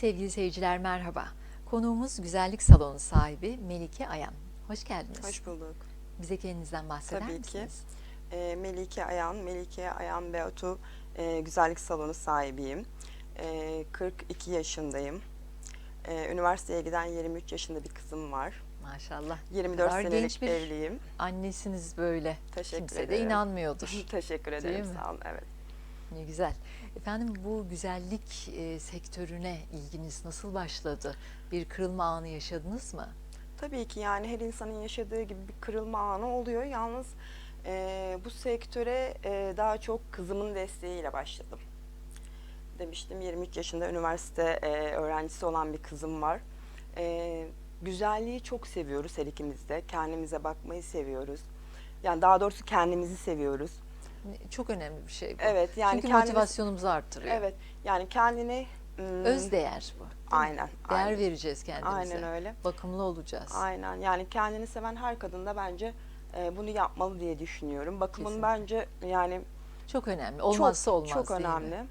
Sevgili seyirciler merhaba. Konuğumuz güzellik salonu sahibi Melike Ayan. Hoş geldiniz. Hoş bulduk. Bize kendinizden bahseder Tabii ki. misiniz? Ee, Melike Ayan, Melike Ayan Beatu e, Güzellik Salonu sahibiyim. Ee, 42 yaşındayım. Ee, üniversiteye giden 23 yaşında bir kızım var. Maşallah. 24 kadar senelik genç bir- evliyim. Annesiniz böyle. Teşekkür Kimse de ederim. inanmıyordur. Teşekkür Değil ederim. mi? Sağ olun. Evet. Ne güzel. Efendim bu güzellik e, sektörüne ilginiz nasıl başladı? Bir kırılma anı yaşadınız mı? Tabii ki yani her insanın yaşadığı gibi bir kırılma anı oluyor. Yalnız e, bu sektöre e, daha çok kızımın desteğiyle başladım. Demiştim 23 yaşında üniversite e, öğrencisi olan bir kızım var. E, güzelliği çok seviyoruz her ikimiz de. Kendimize bakmayı seviyoruz. Yani daha doğrusu kendimizi seviyoruz. Çok önemli bir şey bu. Evet yani Çünkü kendimiz- motivasyonumuzu arttırıyor. Evet yani kendini ım, Özdeğer bu. aynen Değer aynen, vereceğiz kendimize. aynen öyle. Bakımlı olacağız. Aynen yani kendini seven her kadın da bence e, bunu yapmalı diye düşünüyorum. Bakımın Kesinlikle. bence yani Çok önemli. Olmazsa çok, olmaz çok değil mi?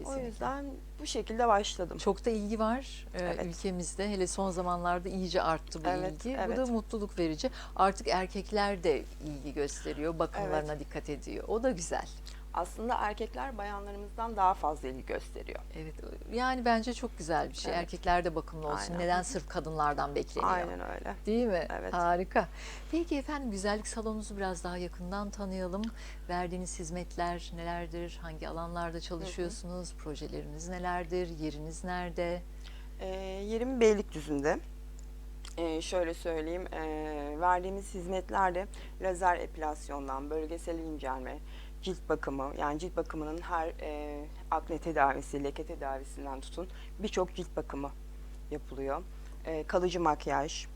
Önemli. O Kesinlikle. yüzden bu şekilde başladım. Çok da ilgi var ee, Evet. ülkemizde. Hele son zamanlarda iyice arttı bu Evet, ilgi. Bu evet. da mutluluk verici. Artık erkekler de ilgi gösteriyor, bakımlarına dikkat ediyor. O da güzel. Aslında erkekler bayanlarımızdan daha fazla ilgi gösteriyor. Evet. Yani bence çok güzel bir şey. Evet. Erkekler de bakımlı olsun. Aynen. Neden sırf kadınlardan bekleniyor? Aynen öyle. Değil mi? Evet. Harika. Peki efendim güzellik salonunuzu biraz daha yakından tanıyalım. Verdiğiniz hizmetler nelerdir? Hangi alanlarda çalışıyorsunuz? Projeleriniz nelerdir? Yeriniz nerede? E, yerim Beylikdüzü'nde. E, şöyle söyleyeyim, e, verdiğimiz hizmetlerde lazer epilasyondan, bölgesel incelme, cilt bakımı, yani cilt bakımının her e, akne tedavisi, leke tedavisinden tutun birçok cilt bakımı yapılıyor. E, kalıcı makyaj,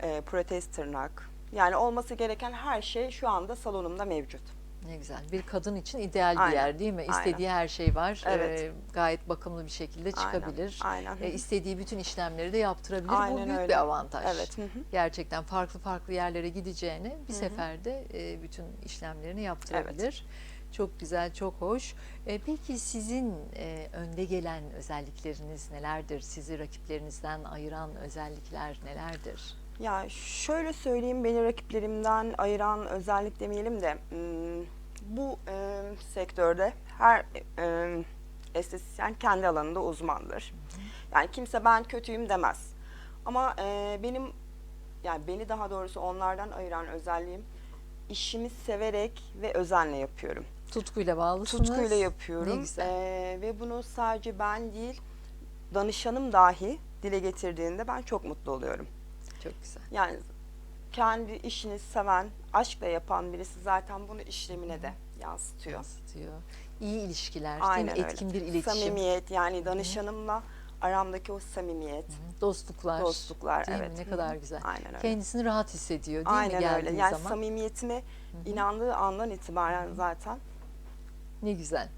e, protez tırnak, yani olması gereken her şey şu anda salonumda mevcut. Ne güzel. Bir kadın için ideal bir Aynen, yer değil mi? İstediği her şey var. Evet. Ee, gayet bakımlı bir şekilde Aynen, çıkabilir. aynen. Ee, istediği bütün işlemleri de yaptırabilir. Bu Aynen büyük öyle. bir avantaj. Evet. hı hı. Gerçekten farklı farklı yerlere gideceğine bir seferde e, bütün işlemlerini yaptırabilir. Çok güzel, çok hoş. E, peki sizin e, önde gelen özellikleriniz nelerdir? Sizi rakiplerinizden ayıran özellikler nelerdir? Ya şöyle söyleyeyim beni rakiplerimden ayıran özellik demeyelim de hmm, bu e, sektörde her e, estetisyen kendi alanında uzmandır. Yani kimse ben kötüyüm demez. Ama e, benim yani beni daha doğrusu onlardan ayıran özelliğim işimi severek ve özenle yapıyorum. Tutkuyla bağlısınız. Tutkuyla yapıyorum. Ne güzel. E, ve bunu sadece ben değil danışanım dahi dile getirdiğinde ben çok mutlu oluyorum. Çok güzel. Yani kendi işini seven, aşkla yapan birisi zaten bunu işlemine de yansıtıyor. yansıtıyor. İyi ilişkiler, Aynen değil mi? öyle. etkin bir iletişim, Samimiyet yani danışanımla aramdaki o samimiyet, dostluklar, dostluklar değil evet. mi? Ne Hı kadar güzel. Aynen öyle. Kendisini rahat hissediyor değil mi Aynen geldiği öyle. Yani zaman? samimiyetime inandığı andan itibaren zaten Ne güzel.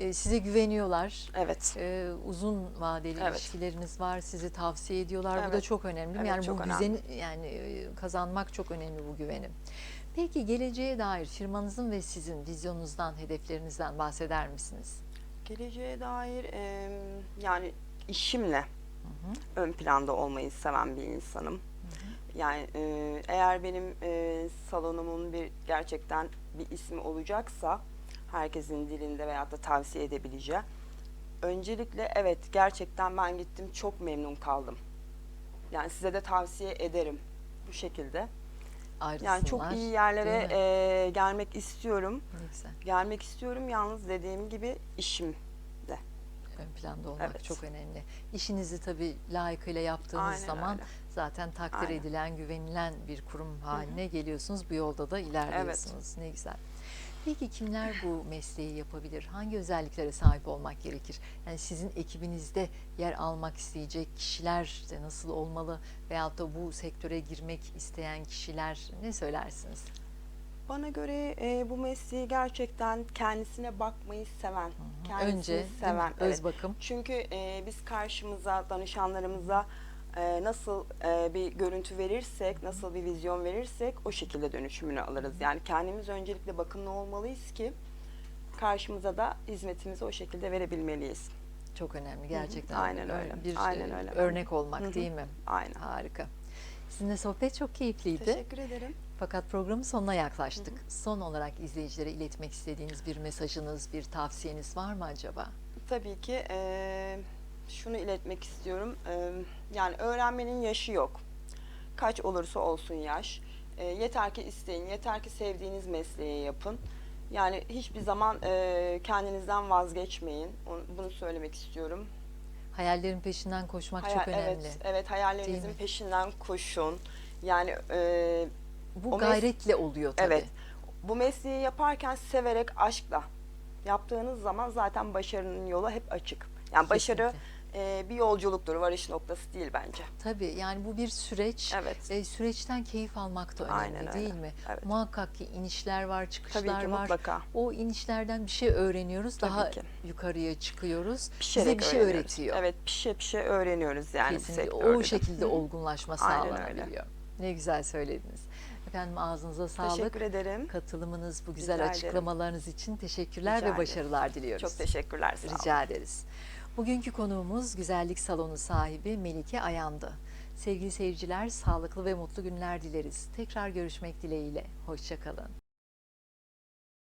Ee, size güveniyorlar. evet. Ee, uzun vadeli Evet. ilişkileriniz var. Sizi tavsiye ediyorlar. Bu da Evet. çok önemli. Evet, yani bu çok güzeni yani e, kazanmak çok önemli bu güveni. Peki geleceğe dair firmanızın ve sizin vizyonunuzdan, hedeflerinizden bahseder misiniz? Geleceğe dair em, yani işimle ön planda olmayı seven bir insanım. Yani e, eğer benim e, salonumun bir gerçekten bir ismi olacaksa herkesin dilinde veyahut da tavsiye edebileceği. Öncelikle evet gerçekten ben gittim çok memnun kaldım. Yani size de tavsiye ederim bu şekilde. Ayrılsınlar. Yani çok iyi yerlere e, gelmek istiyorum. Ne güzel. Gelmek istiyorum yalnız dediğim gibi işim Ön planda olmak Evet. çok önemli. İşinizi tabii layıkıyla yaptığınız Aynen zaman öyle. zaten takdir Aynen. edilen, güvenilen bir kurum haline geliyorsunuz. Bu yolda da ilerliyorsunuz. Ne güzel. Peki kimler bu mesleği yapabilir? Hangi özelliklere sahip olmak gerekir? Yani sizin ekibinizde yer almak isteyecek kişiler de nasıl olmalı? Veyahut da bu sektöre girmek isteyen kişiler ne söylersiniz? Bana göre e, bu mesleği gerçekten kendisine bakmayı seven, kendisini Önce seven. öz evet. bakım. Çünkü e, biz karşımıza danışanlarımıza e, nasıl e, bir görüntü verirsek, nasıl bir vizyon verirsek o şekilde dönüşümünü alırız. Yani kendimiz öncelikle bakımlı olmalıyız ki karşımıza da hizmetimizi o şekilde verebilmeliyiz. çok önemli gerçekten. Aynen Ör- öyle. Bir Aynen e, öyle. örnek olmak Hı hı. değil mi? Aynen. Harika. Sizinle sohbet çok keyifliydi. Teşekkür ederim. Fakat programın sonuna yaklaştık. Son olarak izleyicilere iletmek istediğiniz bir mesajınız, bir tavsiyeniz var mı acaba? Tabii ki eee, şunu iletmek istiyorum. Eee, yani öğrenmenin yaşı yok. Kaç olursa olsun yaş. Eee, yeter ki isteyin, yeter ki sevdiğiniz mesleği yapın. Yani hiçbir zaman eee, kendinizden vazgeçmeyin. Onu- Bunu söylemek istiyorum. Hayallerin peşinden koşmak Hayal- çok önemli. Evet, evet hayallerinizin peşinden koşun. Yani eee, Bu gayretle oluyor tabii. Evet. Bu mesleği yaparken severek, aşkla yaptığınız zaman zaten başarının yolu hep açık. Yani başarı e, bir yolculuktur, varış noktası değil bence. Tabii yani bu bir süreç. Evet. E, süreçten keyif almak da önemli Aynen öyle. değil mi? Evet. Muhakkak ki inişler var, çıkışlar Tabii ki var. mutlaka. O inişlerden bir şey öğreniyoruz. Tabii daha ki. yukarıya çıkıyoruz. Pişerek Bize bir şey öğretiyor. Evet, pişe pişe öğreniyoruz yani Kesinlikle o de. şekilde Hı. olgunlaşma Aynen sağlanabiliyor. Ne güzel söylediniz. Efendim ağzınıza sağlık. Teşekkür ederim. Katılımınız, bu güzel Rica ederim. açıklamalarınız için teşekkürler Rica ve ederim. başarılar diliyoruz. Çok teşekkürler. Sağ olun. Rica ederiz. Bugünkü konuğumuz güzellik salonu sahibi Melike Ayandı. Sevgili seyirciler, sağlıklı ve mutlu günler dileriz. Tekrar görüşmek dileğiyle. Hoşçakalın.